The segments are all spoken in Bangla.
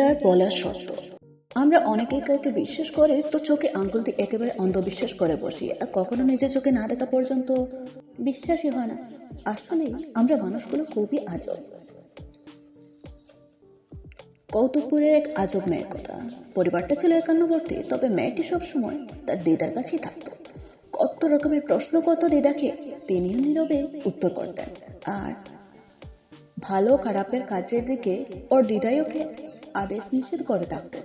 দিদার বলা সত্য। আমরা অনেকে কাউকে বিশ্বাস করে, তো চোখে আঙ্গুল দিয়ে একেবারে অন্ধবিশ্বাস করে বসি, আর কখনো নিজের চোখে না দেখা পর্যন্ত বিশ্বাসই হয় না। আসলে আমরা মানুষগুলো খুবই আজব। কৌতুকপুরের এক আজব মেয়ের কথা। পরিবারটা ছিল একান্নবর্তী, তবে মেয়েটি সবসময় তার দিদার কাছেই থাকতো। কত রকমের প্রশ্ন করতো দিদাকে, তিনিও নীরবে উত্তর করতেন। আর ভালো খারাপের কাজের দিকে ওর দিদাই ওকে আদেশ নিষেধ করে থাকতেন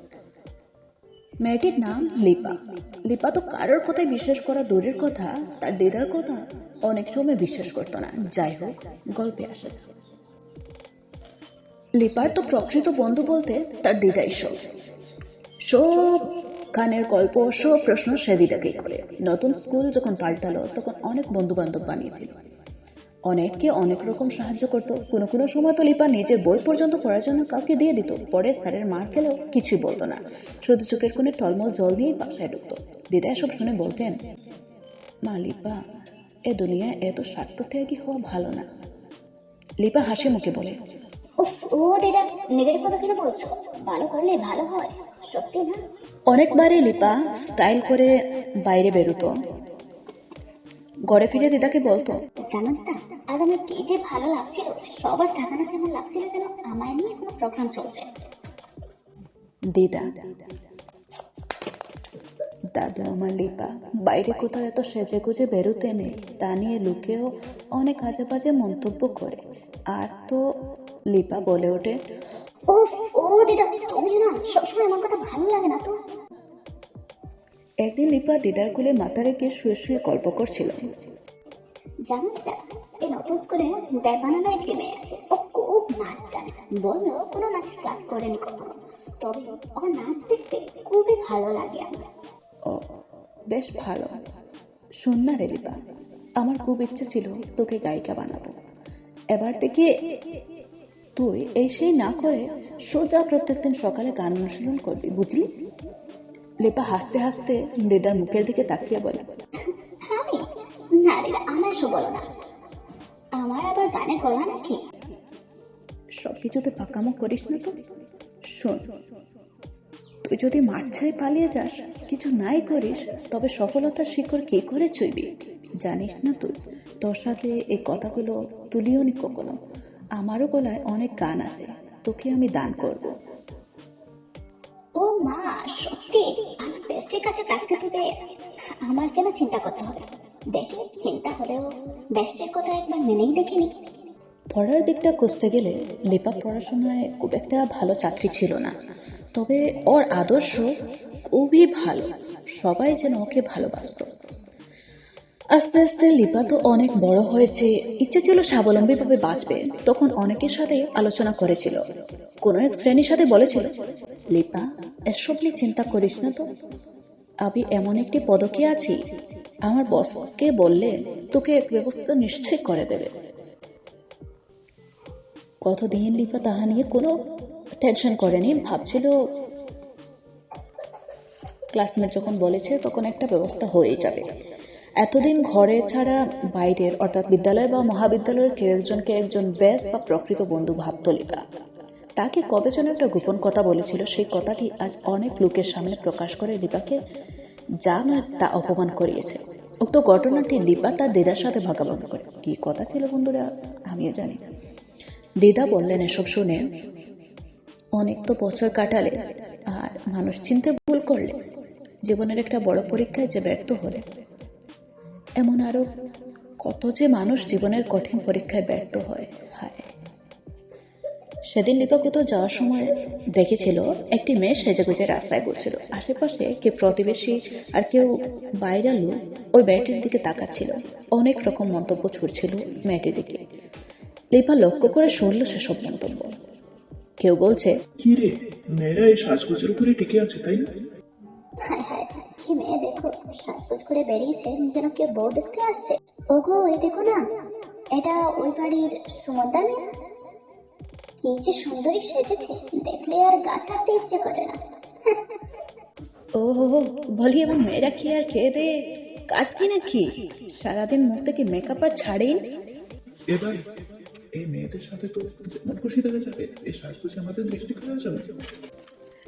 মেয়েটির নাম লিপা। লিপা তো কারোর কথায় বিশ্বাস করা দূরের কথা, তার দিদার কথা অনেক সময় বিশ্বাস করতো না। যাই হোক, গল্পে আসে। লিপার তো প্রকৃত বন্ধু বলতে তার দিদাই সব। সব গানের গল্প, সব প্রশ্ন সে দিদাকেই করে। নতুন স্কুল যখন পাল্টালো, তখন অনেক বন্ধু বান্ধব বানিয়েছিল। অনেককে অনেক রকম সাহায্য করতো। কোনো কোনো সময় তো লিপা নিজের বই পর্যন্ত পড়ার জন্য কাউকে দিয়ে দিত। পরে স্যারের মার খেলেও কিছুই বলতো না। শুধু চোখের কোণে টলমল জল দিয়েই বাসায় ঢুকতো। দিদা এসব শুনে বলতেন মা লিপা এ দুনিয়ায় এত স্বার্থ ত্যাগী হওয়া ভালো না। লিপা হাসি মুখে বলে ও দিদা নেগেটিভ কথা কেন বলছো? ভালো করলে ভালো হয় সত্যি না? অনেকবারই লিপা স্টাইল করে বাইরে বেরোতো। ঘরে ফিরে দিদাকে বলতো জানো দিদা আজ আমার কি যে ভালো লাগছিল সবার ঠাকানা কেমন লাগছিল যেন আমায় নিয়ে কোনো প্রোগ্রাম চলছে। দিদা দাদা আমার লিপা বাইরে কোথাও এত সেজে গুজে বেরোতে নেই তা নিয়ে লোকেও অনেক আজে বাজে মন্তব্য করে। আর তো লিপা বলে ওঠে উফ ও দিদা তুমি না সবসময় আমার কথা ভালো লাগে না তো। একদিন লিপা দিদার কোলে মাথা রেখে শুয়ে শুয়ে গল্প করছিল। জানো দিদা এই নতুন স্কুলে দেবানানা একটি মেয়ে আছে ও খুব নাচ জানে। বলল কোনো নাচের ক্লাস করেনি কখনো। তবে ওর নাচ দেখতে খুবই ভালো লাগে আমার। ও বেশ ভালো। শোন না রে লিপা আমার খুব ইচ্ছে ছিল তোকে গায়িকা বানাবো। এবার থেকে তুই এই সেই না করে সোজা প্রত্যেকদিন সকালে গান অনুশীলন করবি বুঝলি? লিপা হাসতে হাসতে দিদার মুখের দিকে তাকিয়ে বলে আমি না আমার সব বলো না। আমার আবার গানের গলা নাকি? সবকিছুতে পাকামো করিস না তো। শোন তুই যদি মাঠ ছেড়ে পালিয়ে যাস কিছু নাই করিস তবে সফলতার শিখর কি করে চইবি জানিস না তুই তোর সাথে এই কথাগুলো তুলিও নি কখনো। আমারও গলায় অনেক গান আছে তোকে আমি দান করব। ও মা সত্যি? বেস্টের কাছে থাকতে হবে আমার কেন চিন্তা করতে হবে? দেখি চিন্তা হলেও বেস্টের কথা একবার মেনেই দেখিনি পড়ার দিকটা খুঁজতে গেলে লিপা পড়াশোনায় খুব একটা ভালো চাকরি ছিল না। তবে ওর আদর্শ খুবই ভালো। সবাই যেন ওকে ভালোবাসত। আস্তে আস্তে লিপা তো অনেক বড় হয়েছে। ইচ্ছে ছিল স্বাবলম্বীভাবে বাঁচবে। তখন অনেকের সাথে আলোচনা করেছিল। কোনো এক শ্রেণির সাথে বলেছিল, লিপা, এসব নিয়ে চিন্তা করিস না তো। আমি এমন একটি পদকে আছি, আমার বসকে বললে তোকে এক ব্যবস্থা নিশ্চয় করে দেবে। কতদিন লিপা তাহা নিয়ে কোনো টেনশন করেনি, ভাবছিল ক্লাসমেট যখন বলেছে তখন একটা ব্যবস্থা হয়ে যাবে। এতদিন ঘরে ছাড়া বাইরের, অর্থাৎ বিদ্যালয় বা মহাবিদ্যালয়ের কেউ একজনকে একজন বেস্ট বা প্রকৃত বন্ধু ভাবত লিপা। তাকে কবে যেন একটা গোপন কথা বলেছিল, সেই কথাটি আজ অনেক লোকের সামনে প্রকাশ করে লিপাকে যা না তা অপমান করিয়েছে। উক্ত ঘটনাটি লিপা তার দিদার সাথে ভাগাভাগি করে। কি কথা ছিল বন্ধুরা? আমিও জানি। দিদা বললেন, এসব শুনে অনেক তো বছর কাটালে আর মানুষ চিনতে ভুল করলে জীবনের একটা বড় পরীক্ষায় যে ব্যর্থ হলে, এমন আরও কত যে মানুষ জীবনের কঠিন পরীক্ষায় ব্যর্থ হয়, হায়। সেদিন কোথাও যাওয়ার সময় দেখেছিল একটি মেয়ে সেজে গুজে রাস্তায় ঘুরছিল আশেপাশে কেউ প্রতিবেশী আর কেউ বাইরের লোক ওই মেয়েটির দিকে তাকাচ্ছিল। অনেক রকম মন্তব্য ছুটছিল মেয়েটির দিকে। লিপা লক্ষ্য করে শুনল সেসব মন্তব্য। কেউ বলছে কি রে মেয়েরা এই সাজগোজের উপরে টিকে আছে তাই না? হায় হায় কি মেয়ে দেখো সাজগোজ করে বেরিয়েছে যেন কেউ বউ দেখতে আসছে। ওগো এই দেখো না এটা ওই বাড়ির সুমন্দার মেয়ে? না? কি যে সুন্দরী সেজেছে দেখলে আর গা ছাড়তে ইচ্ছে করে না। ও হো হো বলি আমার মেয়েরা কি আর খেয়ে দে? কাজ কি নাকি? সারাদিন মুখ থেকে মেকআপ আর ছাড়েই এবার এই মেয়েদের সাথে তো যেমন খুশি দেখা যাবে এই সাজগোজে আমাদের দৃষ্টি করা যাবে।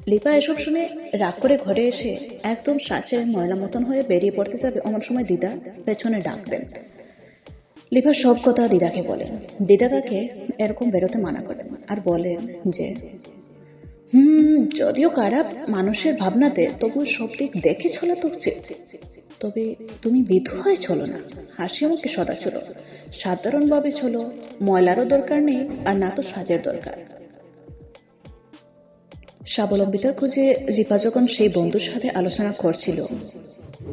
লিপা এসব শুনে রাগ করে ঘরে এসে একদম সাঁচের ময়লা মতন হয়ে বেরিয়ে পড়তে যাবে অমন সময় দিদা পেছনে ডাক দেন। লিপা সব কথা দিদাকে বলেন দিদা তাকে এরকম বেরোতে মানা করেন আর বলেন যে, হুম, যদিও খারাপ মানুষের ভাবনাতে তবু সব দিক দেখে চলা তো তবে তুমি বিধু হয়ে চলো না, হাসি আমাকে সদা চলো। সাধারণভাবে চলো, ময়লারও দরকার নেই আর না তো সাজের দরকার। স্বাবলম্বিতার খোঁজে রিপা যখন সেই বন্ধুর সাথে আলোচনা করছিল।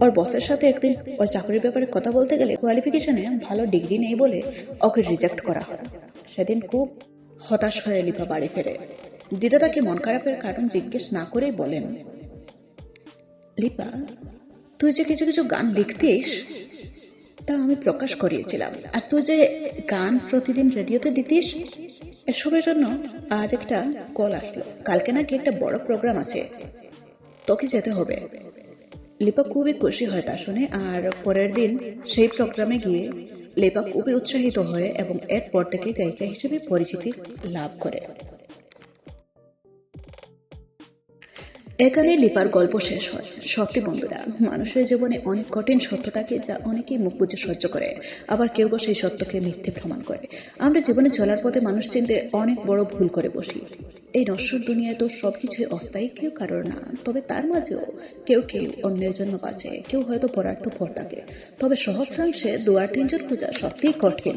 ওর বসের সাথে একদিন ওর চাকরির ব্যাপারে কথা বলতে গেলে কোয়ালিফিকেশনে ভালো ডিগ্রি নেই বলে ওকে রিজেক্ট করা হয়। সেদিন খুব হতাশ হয়ে লিপা বাড়ি ফেরে। দিদা তাকে মন খারাপের কারণ জিজ্ঞেস না করেই বলেন লিপা তুই যে কিছু কিছু গান লিখতিস, তা আমি প্রকাশ করিয়েছিলাম। আর তুই যে গান প্রতিদিন রেডিওতে দিতিস এসবের জন্য আজ একটা কল আসলো। কালকে নাকি একটা বড় প্রোগ্রাম আছে। তোকে যেতে হবে। লিপা খুবই খুশি হয় তা শুনে, আর পরের দিন সেই প্রোগ্রামে গিয়ে লিপা খুবই উৎসাহিত হয় এবং এরপর থেকে গায়িকা হিসেবে পরিচিতি লাভ করে। এখানে লিপার গল্প শেষ হয়। সত্যি বন্ধুরা, মানুষের জীবনে অনেক কঠিন সত্য থাকে যা অনেকেই মুখ বুঝে সহ্য করে। আবার কেউ বা সেই সত্যকে মিথ্যে প্রমাণ করে। আমরা জীবনে চলার পথে মানুষ চিনতে অনেক বড় ভুল করে বসি। এই নশ্বর দুনিয়ায় তো সবকিছুই অস্থায়ী, কেউ কারোর না। তবে তার মাঝেও কেউ কেউ অন্যের জন্য বাঁচে, কেউ হয়তো পরার্থ পর থাকে তবে সহস্রাংশে দু আর তিনজন খোঁজা সত্যিই কঠিন।